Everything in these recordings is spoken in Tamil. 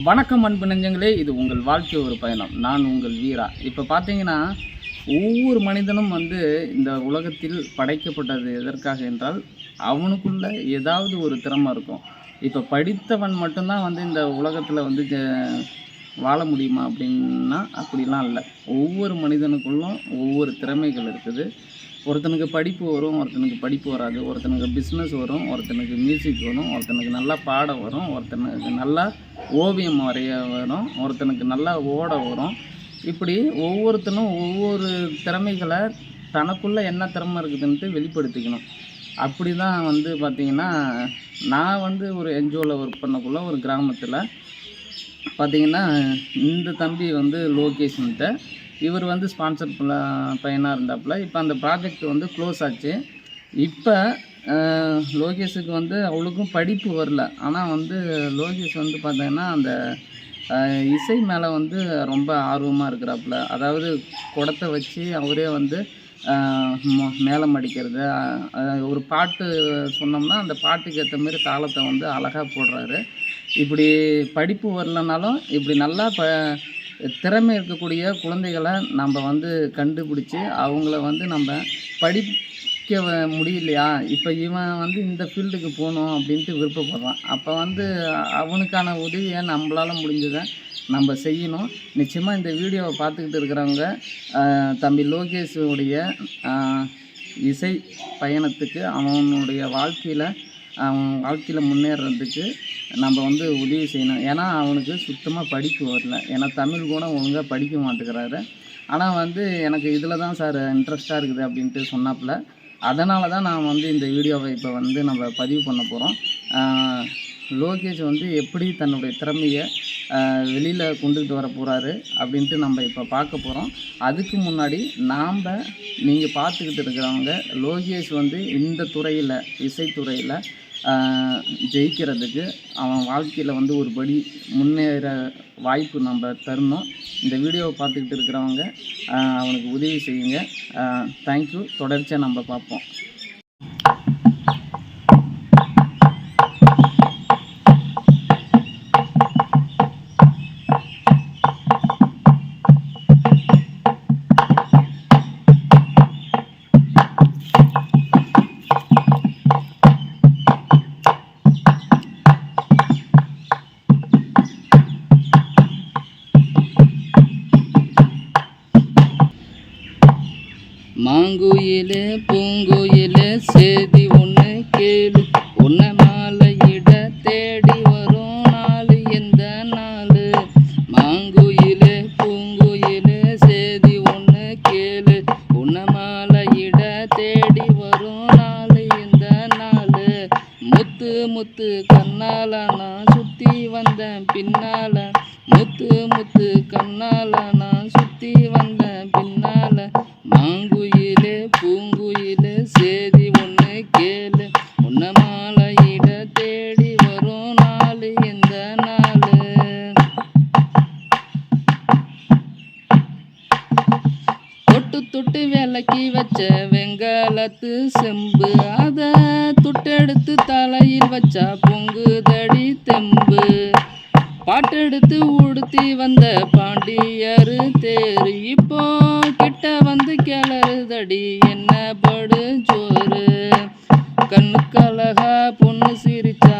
வணக்கம் அன்பு நெஞ்சங்களே இது உங்கள் வாழ்க்கை ஒரு பயணம். நான் உங்கள் வீரா. இப்போ பார்த்தீங்கன்னா ஒவ்வொரு மனிதனும் வந்து இந்த உலகத்தில் படைக்கப்பட்டது எதற்காக என்றால் அவனுக்குள்ள ஏதாவது ஒரு திறமை இருக்கும். இப்போ படித்தவன் மட்டும்தான் வந்து இந்த உலகத்தில் வந்து வாழ முடியுமா அப்படின்னா அப்படிலாம் இல்லை. ஒவ்வொரு மனிதனுக்குள்ளும் ஒவ்வொரு திறமைகள் இருக்குது. ஒருத்தனுக்கு படிப்பு வரும் ஒருத்தனுக்கு படிப்பு வராது. ஒருத்தனுக்கு பிஸ்னஸ் வரும் ஒருத்தனுக்கு மியூசிக் வரும் ஒருத்தனுக்கு நல்லா பாட வரும் ஒருத்தனுக்கு நல்லா ஓவியம் வரைய வரும் ஒருத்தனுக்கு நல்லா ஓட வரும். இப்படி ஒவ்வொருத்தனும் ஒவ்வொரு திறமைகளை தனக்குள்ளே என்ன திறமை இருக்குதுன்ட்டு வெளிப்படுத்திக்கணும். அப்படி தான் வந்து பார்த்திங்கன்னா நான் வந்து ஒரு என்ஜிஓவில் ஒர்க் பண்ணக்குள்ள ஒரு கிராமத்தில் பார்த்திங்கன்னா இந்த தம்பி வந்து லோகேஷ்ன்ட்ட. இவர் வந்து ஸ்பான்சர் பையனாக இருந்தாப்புல இப்போ அந்த ப்ராஜெக்ட் வந்து க்ளோஸ் ஆச்சு. இப்போ லோகேஷுக்கு வந்து அவளுக்கும் படிப்பு வரல. ஆனால் வந்து லோகேஷ் வந்து பார்த்தீங்கன்னா அந்த இசை மேலே வந்து ரொம்ப ஆர்வமாக இருக்கிறாப்புல. அதாவது குடத்தை வச்சு அவரே வந்து ம- மேளம் அடிக்கிறது ஒரு பாட்டு சொன்னோம்னா அந்த பாட்டுக்கு ஏற்ற மாதிரி தாளத்தை வந்து அழகாக போடுறாரு. இப்படி படிப்பு வரலனாலும் இப்படி நல்லா ப திறமை இருக்கக்கூடிய குழந்தைகளை நம்ம வந்து கண்டுபிடிச்சி அவங்கள வந்து நம்ம படிக்க முடியலையா? இப்போ இவன் வந்து இந்த ஃபீல்டுக்கு போகணும் அப்படின்ட்டு விருப்பப்படுறான். அப்போ வந்து அவனுக்கான உதவியை நம்மளால் முடிஞ்சதை நம்ம செய்யணும். நிச்சயமாக இந்த வீடியோவை பார்த்துக்கிட்டு இருக்கிறவங்க தம்பி லோகேஷுடைய இசை பயணத்துக்கு அவனுடைய வாழ்க்கையில் அவன் வாழ்க்கையில் முன்னேறதுக்கு நம்ம வந்து உதவி செய்யணும். ஏன்னா அவனுக்கு சுத்தமாக படிப்பு வரல. ஏன்னா தமிழ் கூட ஒழுங்காக படிக்க மாட்டேங்கிறாரு. ஆனால் வந்து எனக்கு இதில் தான் சார் இன்ட்ரெஸ்ட்டாக இருக்குது அப்படின்ட்டு சொன்னாப்புல. அதனால தான் நான் வந்து இந்த வீடியோவை இப்போ வந்து நம்ம பதிவு பண்ண போகிறோம் லோகேஷ் வந்து எப்படி தன்னுடைய திறமையை வெளியில் கொண்டுகிட்டு வர போகிறாரு அப்படின்ட்டு நம்ம இப்போ பார்க்க போகிறோம் அதுக்கு முன்னாடி நாம் நீங்கள் பார்த்துக்கிட்டு இருக்கிறவங்க லோகேஷ் வந்து இந்த துறையில் இசைத்துறையில் ஜெயிக்கிறதுக்கு அவன் வாழ்க்கையில் வந்து ஒரு படி முன்னேற வாய்ப்பு நம்ம தரணும். இந்த வீடியோவை பார்த்துக்கிட்டு இருக்கிறவங்க அவனுக்கு உதவி செய்யுங்க. தேங்க்யூ தொடர்ச்சியாக நம்ம பார்ப்போம். மாங்குயிலே பூங்குயிலே சேதி ஒன்று கேளு. உன்னை மாலையிட தேடி வரும் நாள் எந்த நாள்? மாங்குயிலே பூங்குயிலே சேதி ஒன்று கேளு. உன்னை மாலையிட தேடி வரும் நாள் எந்த நாள்? முத்து முத்து கண்ணால நான் சுத்தி வந்தேன் பின்னால. முத்து முத்து கண்ணால நான் சுத்தி வந்தேன் பின்னால். நாள் எந்த நாள்? தொட்டு தொட்டு விளக்கி வச்ச வெங்காலத்து செம்பு. அதை துட்டெடுத்து தலையில் வச்சா பொங்குதடி தெம்பு. பாட்டெடுத்து உடுத்தி வந்த பாண்டியரு தேரு. இப்போ கிட்ட வந்து கிளறுதடி என்ன படு ஜோறு கண்ணுக்கழகா பொண்ணு சிரிச்சா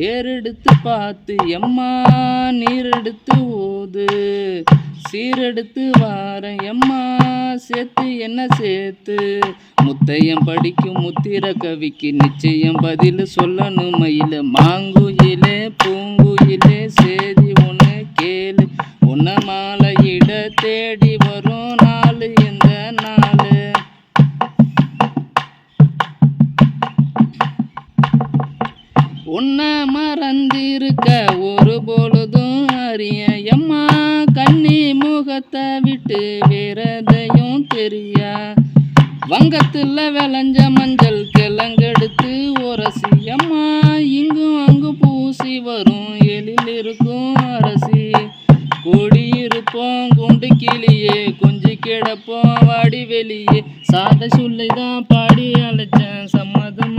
ஏறெடுத்து பார்த்து எம்மா நீரெடுத்து ஓது. சீரெடுத்து வாரேன் எம்மா சேர்த்து என்ன சேர்த்து? முத்தையம் படிக்கும் முத்திர கவிக்கு நிச்சயம் பதில் சொல்லணும்? மயில மாங்குயிலே பூங்குயிலே சே உன்னை மறந்திருக்க ஒரு பொழுதும் அறியம்மா கண்ணி முகத்தை விட்டு வேறதையும் தெரியா. வங்கத்தில் விளைஞ்ச மஞ்சள் கிழங்கெடுத்து உரசி அம்மா இங்கும் அங்கும் பூசி வரும் எழில் இருக்கும் அரசி. கூடியிருப்போம் குண்டு கிளியே கொஞ்சி கிடப்போம் வாடி வெளியே. சாத சொல்லை தான் பாடி அழைச்சேன் சம்மதம்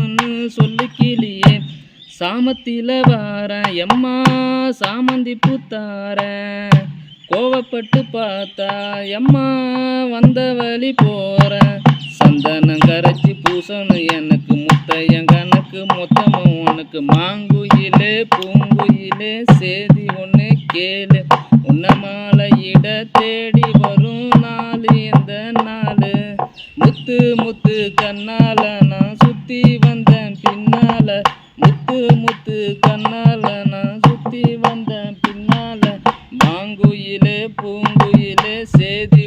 சாமத்தில வார எம்மா சாமந்தி பூத்தார. கோவப்பட்டு பார்த்தா எம்மா வந்த வழி போற. சந்தனம் கரைச்சி பூசணும் எனக்கு முத்தையன் கணக்கு மொத்தமும் உனக்கு. மாங்குயிலே பூங்குயிலே சேதி ஒன்று கேளு. உன்னை மாலையிட தேடி வரும் நாள் இந்த நாள். முத்து முத்து கண்ணால நான் சுற்றி வந்தேன் பின்னால. முத்து முத்து கண்ணால நான் சுத்தி வந்த பின்னால மாங்குயிலே பூங்குயிலே சேதி